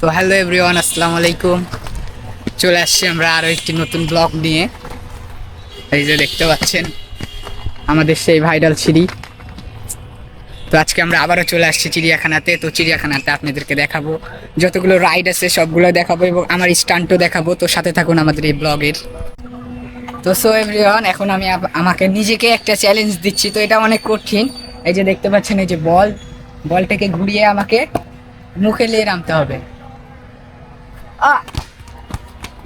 তো hello everyone আসসালামু আলাইকুম চলে আসছি আমরা আরও একটি নতুন ব্লগ নিয়ে। এই যে দেখতে পাচ্ছেন, আমাদের সেই ভাইরাল সিঁড়ি। তো আজকে আমরা আবারও চলে আসছি চিড়িয়াখানাতে। তো চিড়িয়াখানাতে আপনাদেরকে দেখাবো। যতগুলো রাইড আছে সবগুলো দেখাবো এবং আমার স্টান্টও দেখাবো। তো সাথে থাকুন আমাদের এই ব্লগের তো সো এভরিওয়ান এখন আমি আমাকে নিজেকে একটা চ্যালেঞ্জ দিচ্ছি। তো এটা অনেক কঠিন। এই যে দেখতে পাচ্ছেন, এই যে বল। বলটাকে ঘুরিয়ে আমাকে মুখে নিয়ে নামতে হবে!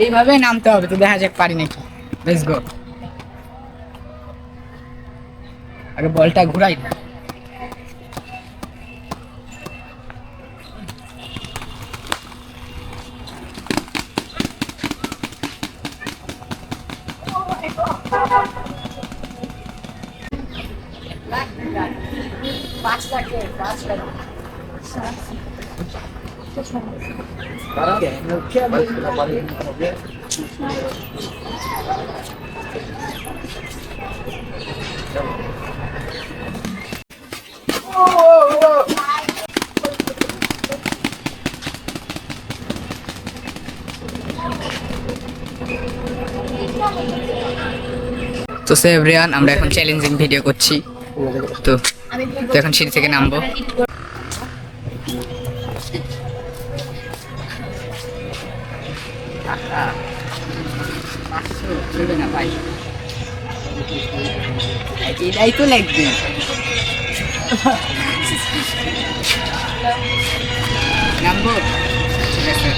এইভাবে নামতে হবে তো দেখা যাক পারি নাকি। লেটস গো আগে বলটা ঘুরাই পাঁচ তো সে এভরিওয়ান আমরা এখন চ্যালেঞ্জিং ভিডিও করছি। তো তো এখন সিঁড়ি থেকে নামবো। আহা, পাঁচশো চলবে না ভাই এটাই তো লাগবে নামবো ঠিক আছে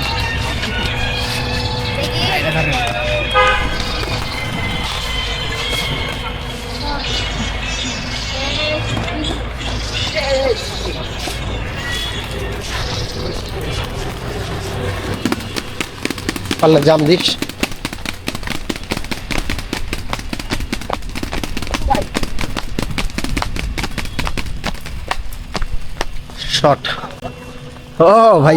পাল্লা জাম দিস শট ও ভাই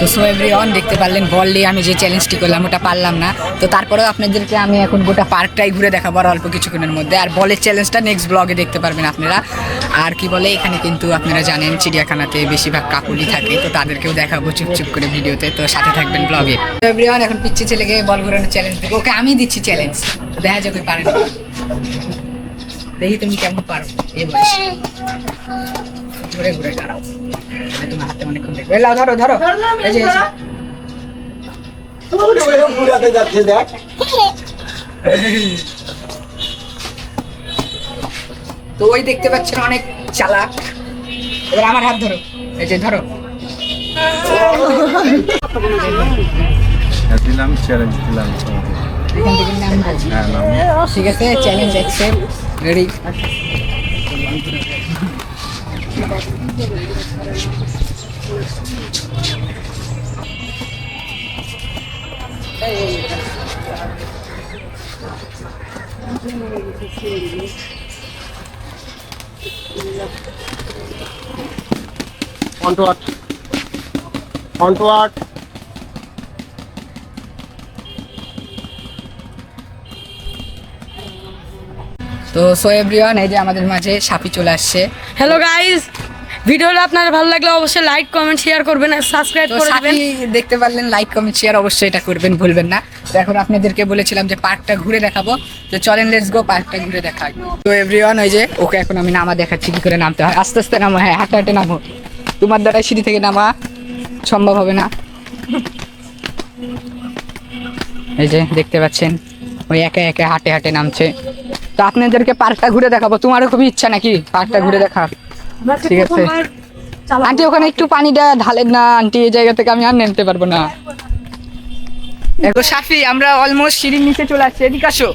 তো সো এভরিওয়ান দেখতে পারলেন বল নিয়ে আমি যে চ্যালেঞ্জটি করলাম, ওটা পারলাম না। তো তারপরেও আপনাদেরকে আমি এখন গোটা পার্কটাই ঘুরে দেখাবো আর অল্প কিছুক্ষণের মধ্যে। আর বলের চ্যালেঞ্জটা নেক্সট ব্লগে দেখতে পারবেন আপনারা। আর কি বলে, এখানে কিন্তু আপনারা জানেন, চিড়িয়াখানাতে বেশিরভাগ কাকুলি থাকে, তো তাদেরকেও দেখাবো চুপ চুপ করে ভিডিওতে। তো সাথে থাকবেন ব্লগে তো এভরিওয়ান এখন পিচ্ছি ছেলেকে বল ঘুরানোর চ্যালেঞ্জ দেবো ওকে, আমি দিচ্ছি চ্যালেঞ্জ দেখা যাবে পারেন দেখি তুমি কেমন পারো। এই বয়সে। ঘুরে ঘুরে দাঁড়াও। তাহলে তোমার হাতে অনেকক্ষণ দেখবে। ধরো ধরো। এই যে, এই যাচ্ছে দেখ। তো ওই দেখতে পাচ্ছেন অনেক চালাক। এবার আমার হাত ধরো। এই যে ধরো। হ্যাঁ, দিলাম চ্যালেঞ্জ দিলাম। হ্যাঁ নাম। ঠিক আছে challenge accept Ready. On to what? On to what? তো সো এভরিওয়ান এই যে আমাদের মাঝে সাপি চলে আসছে। হ্যালো গাইস ভিডিওটা আপনার ভালো লাগলে অবশ্যই লাইক কমেন্ট শেয়ার করবেন আর সাবস্ক্রাইব করে দেবেন। দেখতে পারলেন লাইক কমেন্ট শেয়ার অবশ্যই এটা করবেন ভুলবেন না। তো এখন আপনাদেরকে বলেছিলাম যে পার্কটা ঘুরে দেখাবো। তো চলেন লেটস গো পার্কটা ঘুরে দেখা তো এভরিওয়ান ওই যে ওকে এখন আমি নামা দেখাচ্ছি কি করে নামতে হয়। আস্তে আস্তে নামো হ্যাঁ হাঁটে হাঁটে নামো। তোমার দ্বারা সিঁড়ি থেকে নামা সম্ভব হবে না। এই যে দেখতে পাচ্ছেন ওই একে একে হাঁটে হাঁটে নামছে। তো আপনাদেরকে পার্কটা ঘুরে দেখাবো। তোমারও খুবই ইচ্ছা নাকি পার্কটা ঘুরে দেখা? ঠিক আছে। আন্টি ওখানে একটু পানিটা ঢালেন না আন্টি এই জায়গা থেকে আমি আর নামতে পারব না। দেখো সাফি আমরা অলমোস্ট সিঁড়ির নিচে চলে আসছি। এদিকে আসো।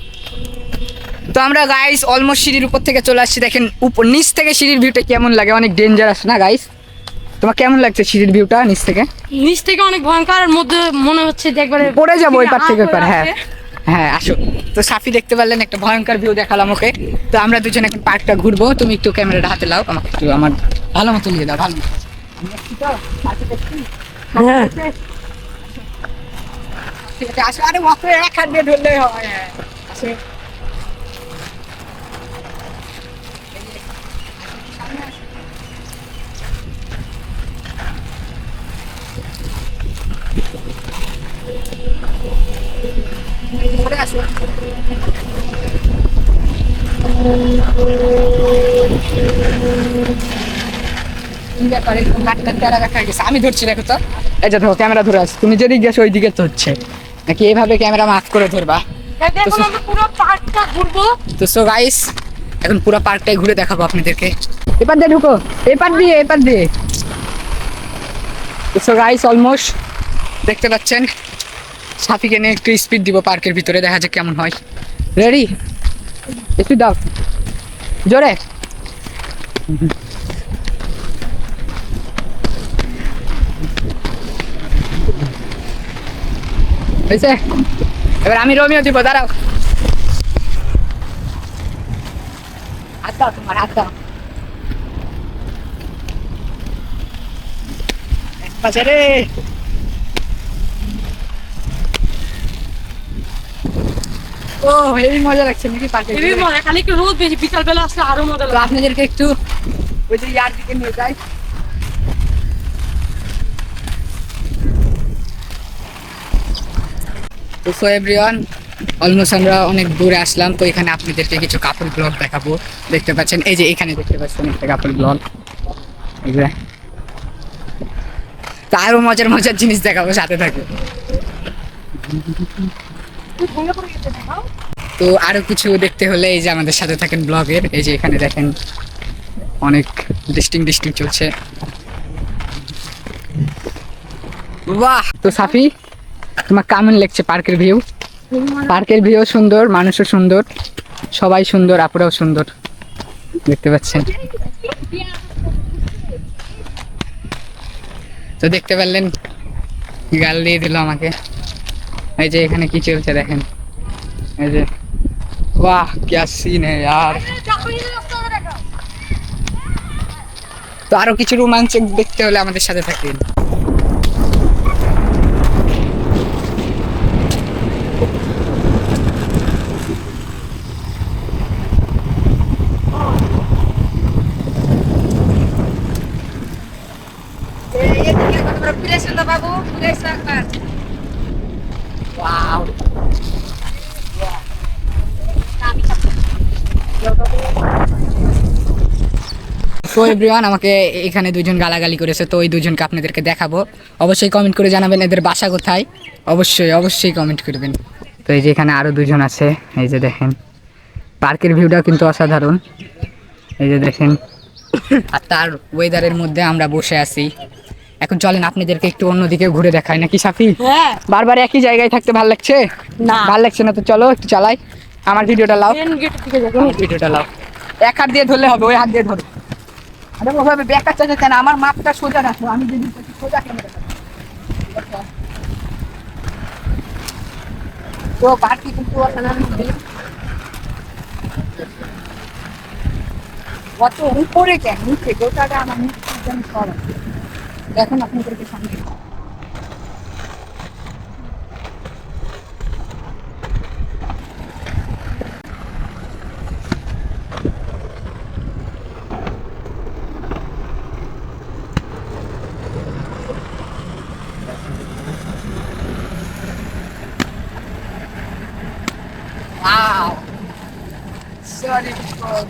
তো আমরা গাইস অলমোস্ট সিঁড়ির উপর থেকে চলে আসছি। দেখেন উপর নিচ থেকে সিঁড়ির ভিউটা কেমন লাগে? অনেক ডেঞ্জারাস না গাইস তোমার কেমন লাগছে সিঁড়ির ভিউটা নিচ থেকে? নিচ থেকে অনেক ভয়ঙ্কর মধ্যে মনে হচ্ছে একবারে পড়ে যাব ওই পার থেকে হ্যাঁ হ্যাঁ আসো। তো সাফি দেখতে পারলেন একটা ভয়ঙ্কর ভিউ দেখালাম ওকে। তো আমরা দুজন এখন পার্কটা ঘুরবো। তুমি একটু ক্যামেরাটা হাতে লাও আমাকে একটু আমার ভালো মতো নিয়ে দাও ভালো? হ্যাঁ। আসো। আরে মতো এক হাত দিয়ে ধরলেই হয় হ্যাঁ। আসো। আমি ধরছি দেখো তো। এই যে ধরো ক্যামেরা ধরে আছে। তুমি যেদিকে গেছো ওই দিকে তো হচ্ছে। নাকি এইভাবে ক্যামেরা মাফ করে ধরবা? এখন আমরা পুরো পার্কটা ঘুরবো। তো সো গাইস এখন পুরো পার্কটাই ঘুরে দেখাবো আপনাদেরকে। এপার দিয়ে ঢুকো। এপার দিয়ে এপার দিয়ে। তো সো গাইস অলমোস্ট দেখতে পাচ্ছেন সাফিকে নিয়ে একটু স্পিড দিব পার্কের ভিতরে দেখা যাক কেমন হয়। রেডি একটু দাও। জোরে হয়েছে এবার আমি রোমিও দিব দাঁড়াও হাত দাও তোমার হাত দাও এক পাশে রে ও হেবি মজা লাগছে নাকি পার্কে হেবি মজা খালি একটু রোদ বেশি বিকাল বেলা আসলে আরও মজা লাগে। আপনাদেরকে একটু ওই যে ইয়ার দিকে নিয়ে যাই। তো সো এভরিওয়ান অলমোস্ট আমরা অনেক দূরে আসলাম তো এখানে আপনাদেরকে কিছু কাপড় ব্লগ দেখাবো। দেখতে পাচ্ছেন এই যে এখানে দেখতে পাচ্ছেন একটা কাপড় ব্লগ আরও মজার মজার জিনিস দেখাবো সাথে থাকে তো আরও কিছু দেখতে হলে এই যে আমাদের সাথে থাকেন ব্লগের এই যে এখানে দেখেন অনেক ডিস্টিং ডিস্টিং চলছে। বাহ! তো সাফি তোমার কেমন লাগছে পার্কের ভিউ? পার্কের ভিউ সুন্দর মানুষও সুন্দর সবাই সুন্দর আপুরাও সুন্দর। দেখতে পাচ্ছেন। তো দেখতে পারলেন গাল দিয়ে দিল আমাকে। এই যে এখানে কি চলছে দেখেন এই যে वाह क्या सीन है यार তো আরো কিছু রোমাঞ্চক দেখতে হলে আমাদের সাথে থাকেন Wow. তো এভরিওয়ান আমাকে এখানে দুজন গালাগালি করেছে, তো ওই দুজনকে আপনাদেরকে দেখাবো। অবশ্যই কমেন্ট করে জানাবেন এদের বাসা কোথায়। অবশ্যই অবশ্যই কমেন্ট করবেন। তো এই যে এখানে আরও দুজন আছে, এই যে দেখেন। পার্কের ভিউটাও কিন্তু অসাধারণ। এই যে দেখেন। আর তার ওয়েদারের মধ্যে আমরা বসে আছি। এখন চলেন আপনাদেরকে একটু অন্যদিকে ঘুরে দেখাই। নাকি সাফি? হ্যাঁ। বারবার একই জায়গায় থাকতে ভালো লাগছে? না। ভালো লাগছে না তো চলো একটু চালাই। আমার ভিডিওটা লাও। ভিডিওটা লাও। এক হাত দিয়ে ধরলে হবে ওই হাত দিয়ে ধরো। আরে ওভাবে বেকার চাচাচ্ছে না আমার মাপটা সোজা রাখো আমি যদি সোজা ক্যামেরা তো পার্টি কিন্তু। অত উপরে কেন? নিচে গোটাটা আমার নিচে সব আছে। দেখুন আপনাদেরকে সামনে Wow. Sorry for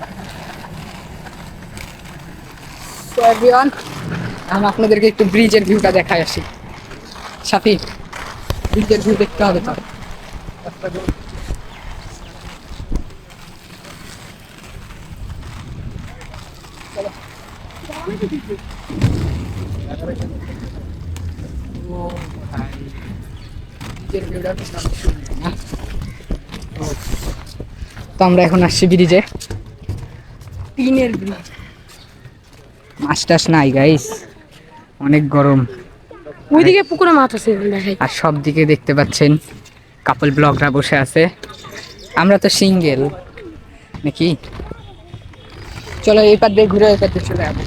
So everyone, আমি আপনাদেরকে একটু ব্রিজের ভিউটা দেখাই আসি। সাফি ব্রিজের ভিউ দেখতে হবে তো? তো আমরা এখন আসছি ব্রিজে টিনের ব্রিজ মাছ টাছ নাই গাইস অনেক গরম। ওইদিকে পুকুরে মাছ আছে দেখাই। আর সব দিকে দেখতে পাচ্ছেন কাপল ব্লগরা বসে আছে। আমরা তো সিঙ্গেল নাকি? চলো এই পার দিয়ে ঘুরে ওই পার দিয়ে চলে যাব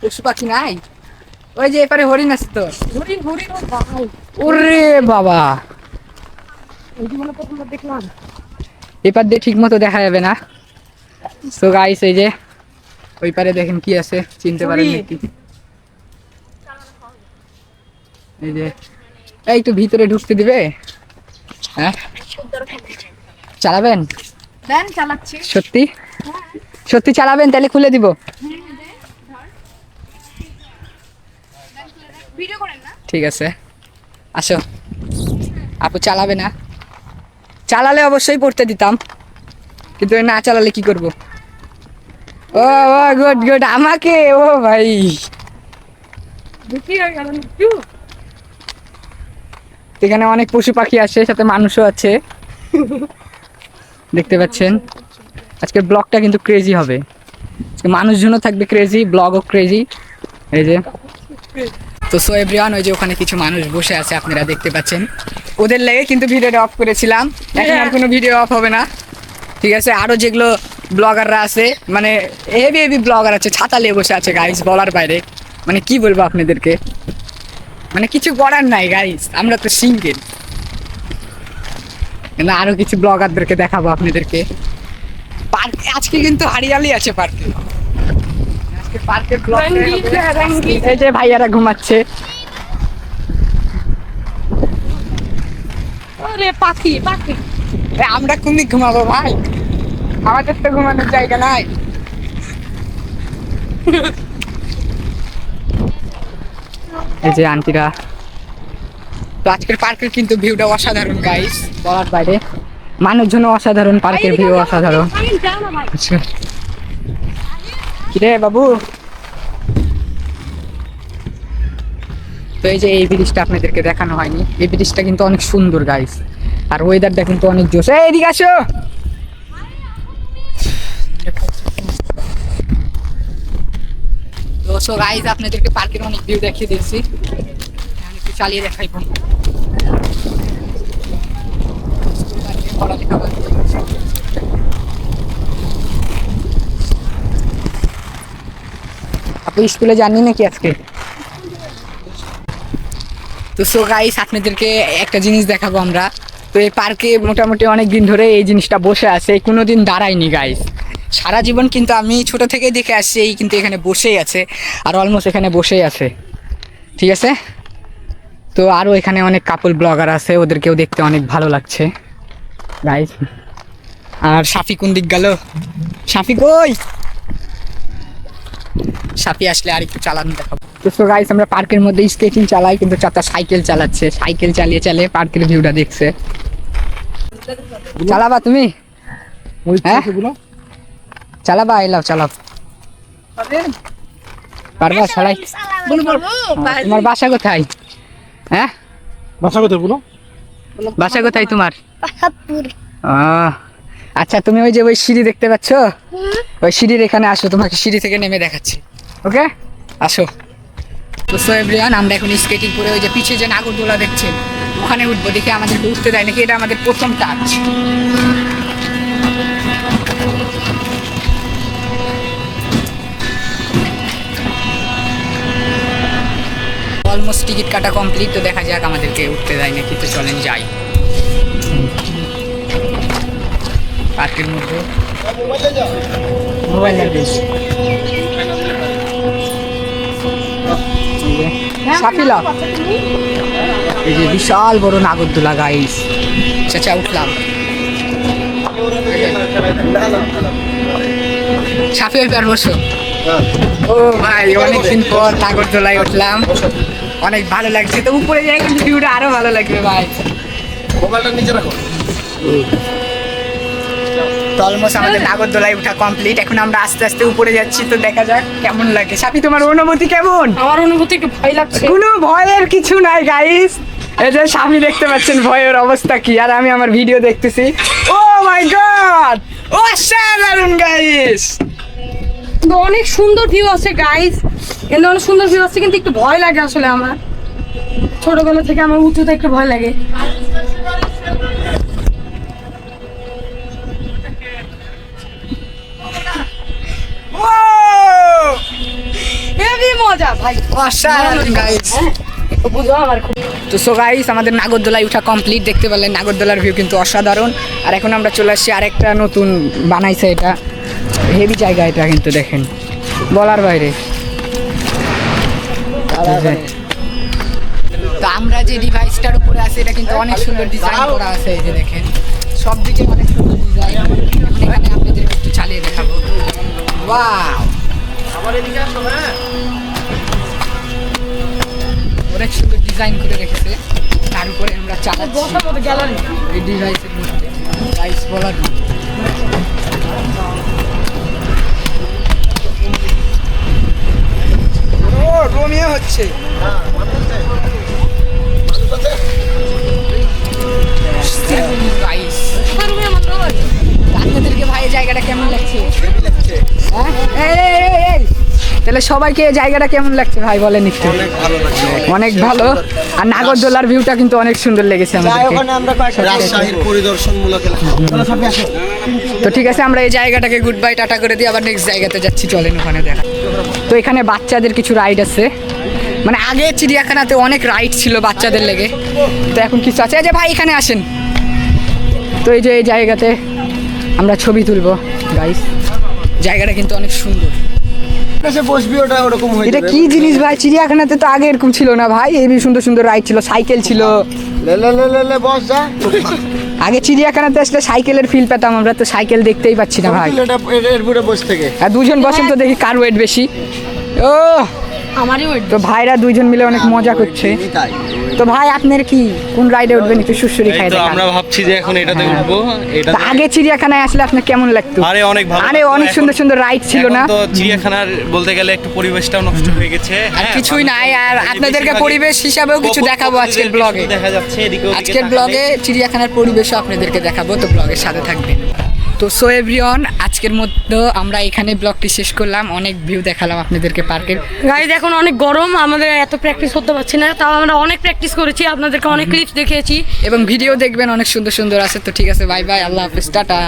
পশু পাখি নাই? ওই যে এপারে হরিণ আছে তো। হরিণ হরিণ ভাই। ওরে বাবা। এপার দিয়ে ঠিক মতো দেখা যাবে না। সো গাইস এই যে ওই পারে দেখেন কি আছে চিনতে পারেন নাকি? এই যে এই একটু ভিতরে ঢুকতে দিবে। হ্যাঁ? চালাবেন? চালাচ্ছি। সত্যি? সত্যি চালাবেন তাহলে খুলে দিব। ঠিক আছে। আসো। আপু চালাবে না। চালালে অবশ্যই পড়তে দিতাম। কিন্তু না চালালে কি করব? ও ও গুড গুড। আমাকে? ও ভাই। এখানে অনেক পশু পাখি আছে সাথে মানুষও আছে। দেখতে পাচ্ছেন? আজকের ব্লগটা কিন্তু ক্রেজি হবে। মানুষজনও থাকবে ক্রেজি ব্লগও ক্রেজি এই যে। তো সো এভরিওয়ান ওই যে ওখানে কিছু মানুষ বসে আছে আপনারা দেখতে পাচ্ছেন। ওদের লেগে কিন্তু ভিডিওটা অফ করেছিলাম। এখন আর কোনো ভিডিও অফ হবে না। ঠিক আছে আরও যেগুলো ব্লগাররা আছে মানে হেভি হেভি ব্লগার আছে ছাতা নিয়ে বসে আছে গাইস বলার বাইরে। মানে কি বলব আপনাদেরকে? মানে কিছু করার নাই গাইজ আমরা তো সিঙ্গেল না আরও কিছু ব্লগারদেরকে দেখাবো আপনাদেরকে। পার্ক আজকে কিন্তু হারিয়ালি আছে পার্কে আজকে পার্কের ব্লগ রঙ্গিন, রঙ্গিন। এই যে ভাইয়ারা ঘুমাচ্ছে। আরে পাখি পাখি। আমরা কোনদিন ঘুমাবো ভাই? আমাদের তো ঘুমানোর জায়গা নাই। এই যে আন্টিরা। তো আজকের পার্কের কিন্তু ভিউটা অসাধারণ গাইস বলার বাইরে। মানুষজন অসাধারণ পার্কের ভিউ অসাধারণ আমি যাও না ভাই আচ্ছা কিরে বাবু? তো এই যে এই ব্রিজটা আপনাদেরকে দেখানো হয়নি, এই ব্রিজটা কিন্তু অনেক সুন্দর গাইস আর ওয়েদারটা কিন্তু অনেক জোশ। এদিকে আসো! গাইস আপনাদেরকে পার্কের অনেক ভিউ দেখিয়ে দিয়েছি। একটু চালিয়ে দেখাইবো। পড়ালেখা আপনি স্কুলে যাননি নাকি আজকে? তো সো গাইস আপনাদেরকে একটা জিনিস দেখাবো আমরা। তো এই পার্কে মোটামুটি অনেক দিন ধরে এই জিনিসটা বসে আছে কোনো দিন দাঁড়ায়নি গাইস সারা জীবন কিন্তু আমি ছোট থেকেই দেখে আসছি, এই কিন্তু এখানে বসেই আছে, আর অলমোস্ট এখানে বসেই আছে। ঠিক আছে? তো আরও এখানে অনেক কাপল ব্লগার আছে, ওদেরকেও দেখতে অনেক ভালো লাগছে। গাইস আর সাফি কোন দিক গেল? সাফি কই সাপি আসলে আর একটু চালানো দেখাবো। তো সো গাইস আমরা পার্কের মধ্যে স্কেটিং চালাই কিন্তু চারটা সাইকেল চালাচ্ছে। সাইকেল চালিয়ে চালিয়ে পার্কের ভিউটা দেখছে। চালাবা তুমি? হ্যাঁ? চালাবা এলাও চালাও। পারবা? চালাই তোমার বাসা কোথায়? হ্যাঁ? বাসা কোথায় বলো? বাসা কোথায় তোমার? আহ, আচ্ছা তুমি ওই যে ওই সিঁড়ি দেখতে পাচ্ছ? ওই সিঁড়ির এখানে আসো তোমাকে সিঁড়ি থেকে নেমে দেখাচ্ছি। ওকে? আসো। তো সো এভরিওয়ান আমরা এখন স্কেটিং করে ওই যে পিছে যে নাগরদোলা দেখছেন ওখানে উঠবো দেখে আমাদেরকে উঠতে দেয় নাকি? এটা আমাদের প্রথম কাজ। অলমোস্ট টিকিট কাটা কমপ্লিট তো দেখা যাক আমাদেরকে উঠতে দেয় নাকি তো চলেন যাই। পার্কের মধ্যে। মোবাইল সাপিলা এই যে বিশাল বড় নাগরদোলা গাইস চাচা উঠলাম। সাপি ওই বসো। ও ভাই অনেকদিন পর নাগরদোলায় উঠলাম। অনেক ভালো লাগছে। তো উপরে যাই কিন্তু ভিউটা আরও ভালো লাগবে ভাই। মোবাইলটা নিচে রাখো। তো অলমোস্ট আমাদের নাগরদোলায় উঠা কমপ্লিট এখন আমরা আস্তে আস্তে উপরে যাচ্ছি তো দেখা যাক কেমন লাগে। সাপি তোমার অনুভূতি কেমন? আমার অনুভূতি একটু ভয় লাগছে। কোনো ভয়ের কিছু নাই গাইস এই যে স্বামী দেখতে পাচ্ছেন ভয়ের অবস্থা কি আর আমি আমার ভিডিও দেখতেছি। ও মাই গড ও সাধারণ গাইস কিন্তু অনেক সুন্দর ভিউ আছে গাইস এখানে অনেক সুন্দর ভিউ আছে কিন্তু একটু ভয় লাগে আসলে আমার। ছোটবেলা থেকে আমার উঁচুতে একটু ভয় লাগে। মজা ভাই। আমার তো সো গাইস আমাদের নাগরদোলায় উঠা কমপ্লিট দেখতে পারলেন নাগরদোলার ভিউ কিন্তু অসাধারণ। আর এখন আমরা চলে আসছি আরেকটা নতুন বানাইছে এটা। হেভি জায়গা এটা কিন্তু দেখেন। বলার বাইরে। তো আমরা যে ডিভাইসটার উপরে আছে এটা কিন্তু অনেক সুন্দর ডিজাইন করা আছে এই যে দেখেন। সব দিকে অনেক সুন্দর ডিজাইন এখানে আপনাদের একটু চালিয়ে দেখাবো। ওয়াও অনেক সুন্দর ডিজাইন করে রেখেছে। তার উপরে আমরা চালাচ্ছি। বসার মতো গ্যালারি এই ডিভাইসের মধ্যে। বলার মতো। Guys, ভাই জায়গাটা কেমন লাগছে? হ্যাঁ? তাহলে সবাইকে এই জায়গাটা কেমন লাগছে ভাই? বলেন একটু। অনেক ভালো আর নাগরদোলার ভিউটা কিন্তু অনেক সুন্দর লেগেছে তো ঠিক আছে আমরা এই জায়গাটাকে গুড বাই টাটা করে দিয়ে আবার নেক্সট জায়গাতে যাচ্ছি। চলেন ওখানে দেখা। তো এখানে বাচ্চাদের কিছু রাইড আছে। মানে আগে চিড়িয়াখানাতে অনেক রাইড ছিল বাচ্চাদের লেগে। তো এখন কিছু আছে। যে ভাই এখানে আসেন। তো এই যে এই জায়গাতে আমরা ছবি তুলবো গাইস জায়গাটা কিন্তু অনেক সুন্দর। এসে বসবি ওটা ওরকম হয়ে এটা। কি জিনিস ভাই? চিড়িয়াখানাতে তো আগে এরকম ছিল না ভাই। এই সুন্দর সুন্দর রাইড ছিল সাইকেল ছিল। লে লে লে লে লে বস যা। আগে চিড়িয়াখানাতে আসলে সাইকেলের ফিল পেতাম আমরা তো সাইকেল দেখতেই পাচ্ছি না ভাই। এর- এর বুড়ে বস থেকে? আর দুজন বসেন তো দেখি কার ওয়েট বেশি। ও! আমারই তো ভাইরা দুইজন মিলে অনেক মজা করছে। তো ভাই আপনার কি? কোন রাইডে উঠবেন? একটু সুসুরি খাই তো আমরা ভাবছি যে এখন এটাতে উঠবো এটা আগে চিড়িয়াখানায় আসলে আপনার কেমন লাগতো? আরে অনেক ভালো আরে অনেক সুন্দর সুন্দর রাইড ছিল না? তো চিড়িয়াখানার বলতে গেলে একটু পরিবেশটাও নষ্ট হয়ে গেছে। আর হ্যাঁ, কিছুই নাই। আর আপনাদেরকে পরিবেশ হিসাবেও কিছু দেখাবো আজকের ব্লগে দেখা যাচ্ছে এদিকে আজকের ব্লগে চিড়িয়াখানার পরিবেশও আপনাদেরকে দেখাবো। তো ব্লগের সাথে থাকবেন। তো সো এভরিওয়ান আজকের মধ্যে আমরা এখানে ব্লগটি শেষ করলাম। অনেক ভিউ দেখালাম আপনাদেরকে পার্কের। গাইজ এখন অনেক গরম আমাদের এত প্র্যাকটিস করতে পারছি না তাও আমরা অনেক প্র্যাকটিস করেছি আপনাদেরকে অনেক ক্লিপস দেখিয়েছি। এবং ভিডিও দেখবেন অনেক সুন্দর সুন্দর আছে তো ঠিক আছে বাই বাই আল্লাহ হাফিজ টাটা।